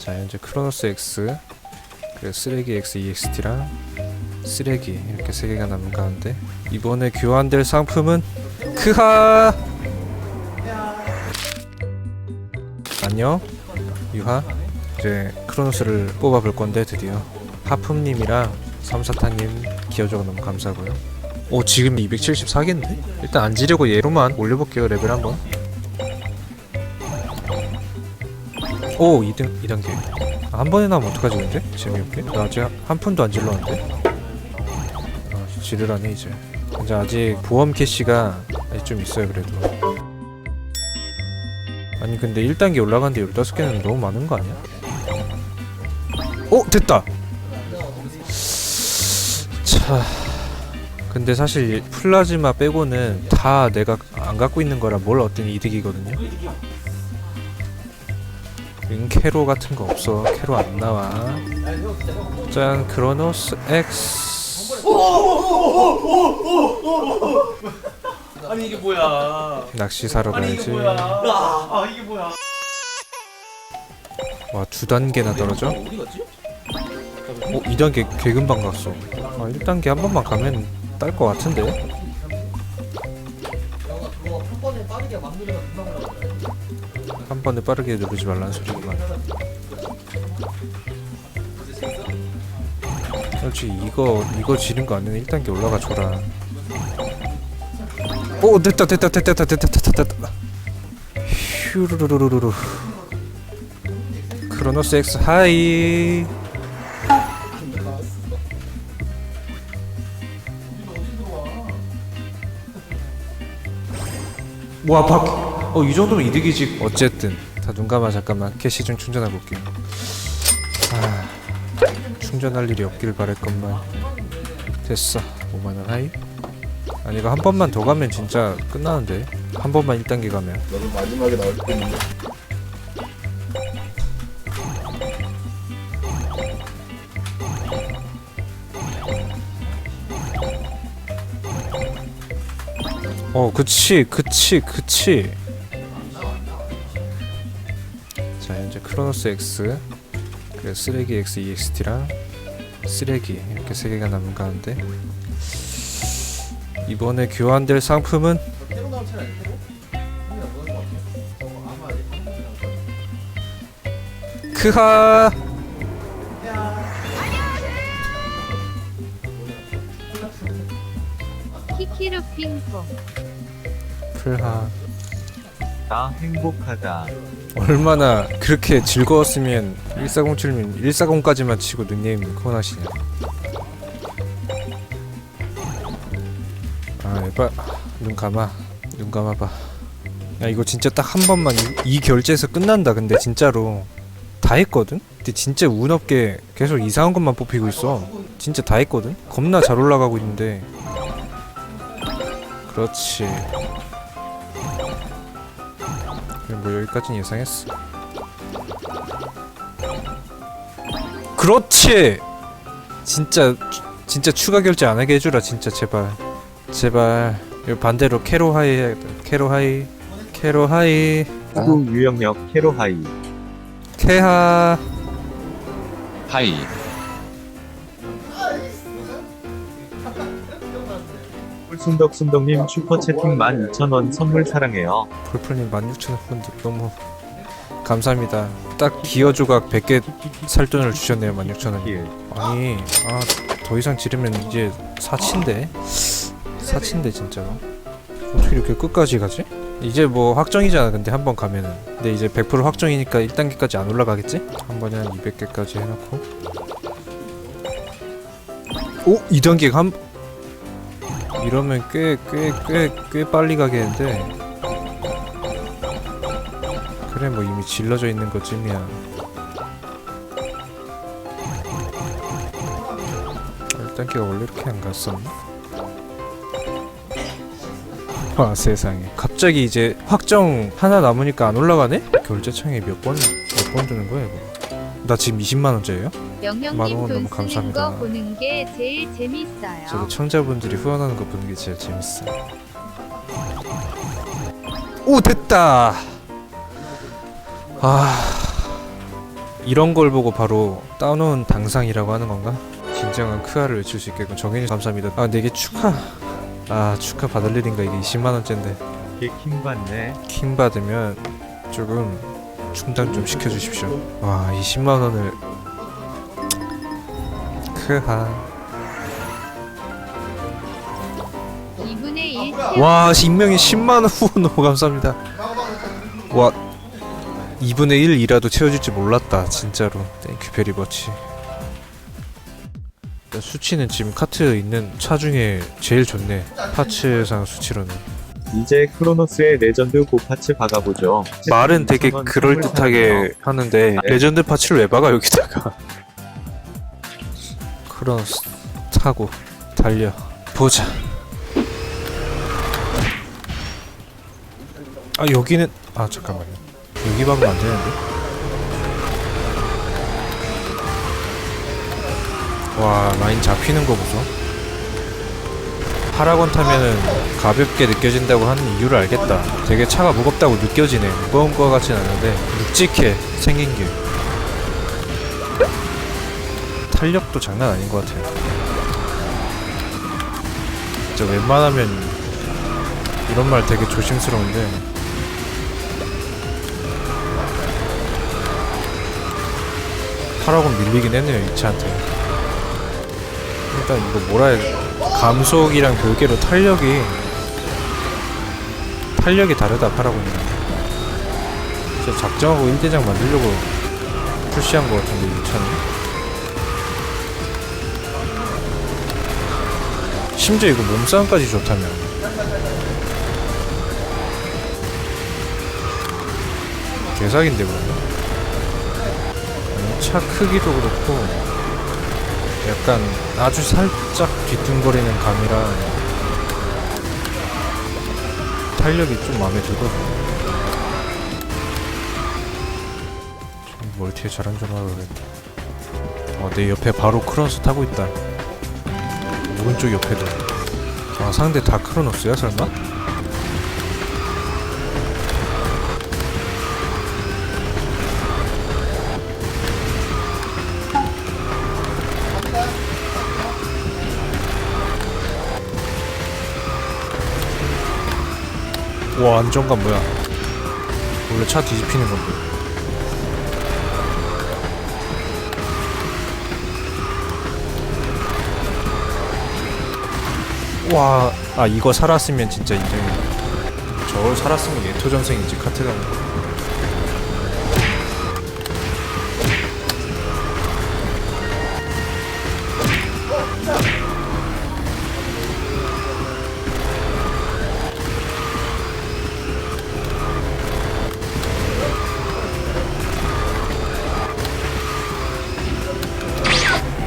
자 현재 크로노스 X 그리고 쓰레기 X EXT랑 쓰레기 이렇게 세 개가 남은 가운데 이번에 교환될 상품은 크하! 안녕. 유하. 이제 크로노스를 뽑아볼 건데 드디어 하품님이랑 삼사타님 기어줘서 너무 감사하고요. 오 지금 274개인데? 일단 안 지르고 얘로만 올려볼게요 레벨 한번 오 2등 2단계 아, 한 번에 나면 어떡하지 근데? 재미없게? 나 아직 한 푼도 안 질렀는데? 아 지르라네 이제. 이제 아직 보험 캐시가 아직 좀 있어요 그래도. 아니 근데 1단계 올라가는데 15개는 너무 많은 거 아니야? 오 됐다! 자 근데 사실 플라즈마 빼고는 다 내가 안 갖고 있는 거라 뭘 어떤 이득이거든요 은캐로 같은 거 없어 캐로 안 나와 짠 크로노스 X 아니 이게 뭐야? 낚시 사러 아니 가야지 이게 뭐야? 아 이게 뭐야? 와 두 단계나 떨어져? 어디 갔지? 어 2단계 개 금방 갔어 아 1단계 한 번만 가면 딸것 같은데 그거 한 번에 빠르게 만들어가 금방 올라가. 한 번에 빠르게 누르지 말라는 소리구만. 솔직히 이거 이거 지른 거 아니면 1단계 올라가 줘라. 오 됐다 됐다 됐다 됐다 됐다 됐다 됐다 휴루루루루루 크로노스 X 하이. 와 박. 어 이 정도면 이득이지. 어쨌든 다 눈 감아 잠깐만 캐시 좀 충전하고 올게요. 아 충전할 일이 없길 바랄 것만. 됐어. 5만 원 하이. 아니 이거 한 번만 더 가면 진짜 끝나는데. 한 번만 1단계 가면. 너도 마지막에 나올 때는 어 그치 그치 그치. 자 현재 크로노스 X 그리고 쓰레기 X EXT랑 쓰레기 이렇게 세 개가 남은 가운데 이번에 교환될 상품은 크하! 키키루 핑퐁 풀하 나 행복하다. 얼마나 그렇게 즐거웠으면 1407님 140까지만 치고 닉네임 코나시냐. 아 에바 눈 감아. 눈 감아봐. 야 이거 진짜 딱 한 번만 이, 이 결제에서 끝난다. 근데 진짜로 다 했거든? 근데 진짜 운 없게 계속 이상한 것만 뽑히고 있어. 진짜 다 했거든? 겁나 잘 올라가고 있는데. 그렇지 뭐 여기까지는 예상했어. 그렇지. 진짜 추- 진짜 추가 결제 안 하게 해주라 진짜 제발 제발 이 반대로 캐로 하이 해야겠다. 캐로 하이 캐로 하이 후구 유영역 캐로하이. 캐하 하이 순덕순덕님 슈퍼채팅 12,000원 선물 사랑해요. 볼풀님 16,000원 너무 감사합니다. 딱 기어 조각 100개 살 돈을 주셨네요 16,000원. 길. 아니 아 더 이상 지르면 이제 사치인데 사치인데 진짜로 어떻게 이렇게 끝까지 가지? 이제 뭐 확정이잖아 근데 한 번 가면은 근데 이제 100% 확정이니까 1단계까지 안 올라가겠지? 한 번에 한 200개까지 해놓고 오! 2단계 한 이러면 꽤 꽤 꽤 꽤 빨리 가겠는데 그래 뭐 이미 질러져 있는 거쯤이야 1단계가 원래 이렇게 안 갔었나? 와 세상에 갑자기 이제 확정 하나 남으니까 안 올라가네? 결제창에 몇 번 몇번 주는 거야 이거 나 지금 20만원짜리예요? 만 영영님 원돈 너무 쓰는 감사합니다. 거 보는 게 제일 재밌어요. 저도 청자분들이 후원하는 거 보는 게 제일 재밌어 오 됐다 아 이런 걸 보고 바로 따놓은 당상이라고 하는 건가? 진정한 크아를 외칠 수 있겠군 정현이 감사합니다 아 근데 이게 축하 아 축하 받을 일인가 이게 20만원째인데 개킹 받네. 킹 받으면 조금 충당 좀 시켜주십시오 와 20만 원을 크하. 2분의 1채와 익명의 10만원 후원 너무 감사합니다. 와 2분의 1이라도 채워질지 몰랐다 진짜로. 땡큐 베리버치 일단 수치는 지금 카트 있는 차 중에 제일 좋네 파츠상 수치로는. 이제 크로노스의 레전드 고파츠 박아보죠. 말은 되게 2,000원 선물 그럴듯하게 사랑해요. 하는데 레전드 파츠를 왜 박아 여기다가 크로스 타고 달려 보자. 아 여기는 아 잠깐만요. 여기 박으면 안 되는데? 와 라인 잡히는 거 보소. 파라곤 타면은 가볍게 느껴진다고 하는 이유를 알겠다. 되게 차가 무겁다고 느껴지네. 무거운 거 같진 않은데 묵직해 생긴 게 탄력도 장난 아닌 것 같아요. 진짜 웬만하면 이런 말 되게 조심스러운데. 파라곤 밀리긴 했네요 이 차한테. 일단 이거 뭐라 해야 돼? 감속이랑 별개로 탄력이 탄력이 다르다 파라곤이랑 진짜 작정하고 1대장 만들려고 푸시한 것 같은데 이 차는 심지어 이거 몸싸움까지 좋다면. 개사기인데 그러면? 차 크기도 그렇고 약간 아주 살짝 뒤뚱거리는 감이라 탄력이 좀 마음에 들거든요 좀 멀티에 잘한 줄 알았는데 어, 내 옆에 바로 크로노스 타고 있다. 오른쪽 옆에도 아 상대 다 크로노스야 설마? 와 안정감 뭐야 원래 차 뒤집히는 건데 와, 아 이거 살았으면 진짜 인정해. 저걸 살았으면 예토 전생이지 카트가.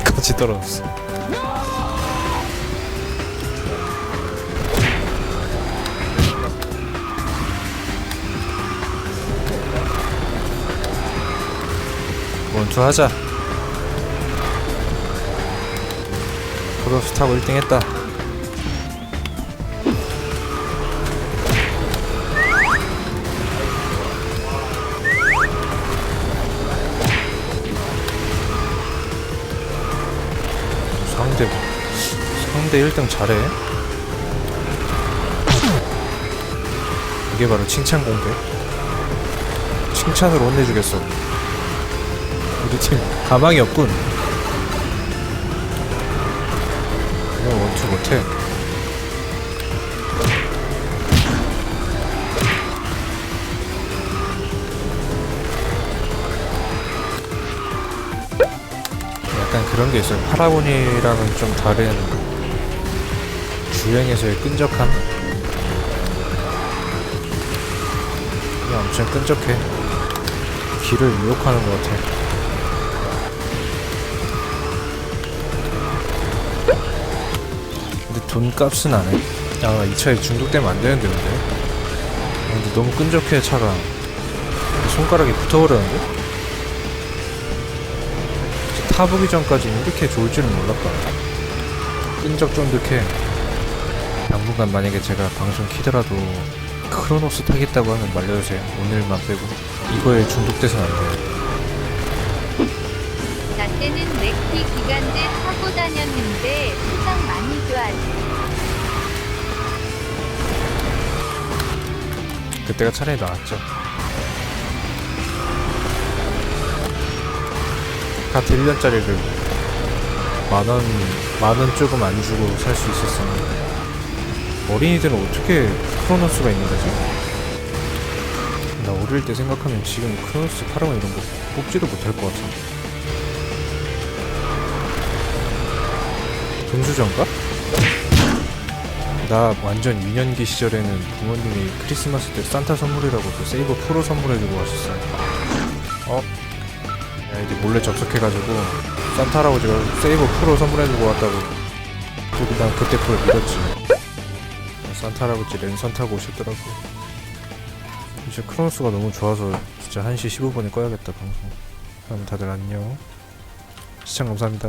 같이 떨어졌어. 원투 하자. 크로스 타고 1등 했다. 상대 상대 1등 잘해. 이게 바로 칭찬 공개. 칭찬으로 혼내주겠어. 팀 가망이 없군. 그냥 원투 못해. 약간 그런 게 있어요. 파라곤이랑은 좀 다른 주행에서의 끈적함. 그냥 엄청 끈적해. 길을 유혹하는 것 같아. 돈값은 안 해. 아, 이 차에 중독되면 안 되는데, 근데. 아, 근데 너무 끈적해, 차가. 손가락이 붙어버렸는데? 타보기 전까지는 이렇게 좋을 줄은 몰랐다. 끈적쫀득해. 당분간 만약에 제가 방송 키더라도 크로노스 타겠다고 하면 말려주세요. 오늘만 빼고. 이거에 중독돼서는 안 돼요. 때는 맥키 기간제 타고 다녔는데 세상. 그때가 차라리 나았죠. 카트 1년짜리를 만원, 만원 조금 안 주고 살 수 있었으니 어린이들은 어떻게 크로노스가 있는 거지? 나 어릴 때 생각하면 지금 크로노스 파라곤 이런 거 뽑지도 못할 것 같은데. 금수저인가? 나 완전 유년기 시절에는 부모님이 크리스마스 때 산타 선물이라고 그 세이버 프로 선물해주고 왔었어요. 어? 야, 이제 몰래 접속해가지고 산타 할아버지가 세이버 프로 선물해주고 왔다고. 그리고 난 그때 그걸 믿었지. 산타 할아버지 랜선 타고 오셨더라고. 이제 크로노스가 너무 좋아서 진짜 1시 15분에 꺼야겠다 방송. 그럼 다들 안녕. 시청 감사합니다.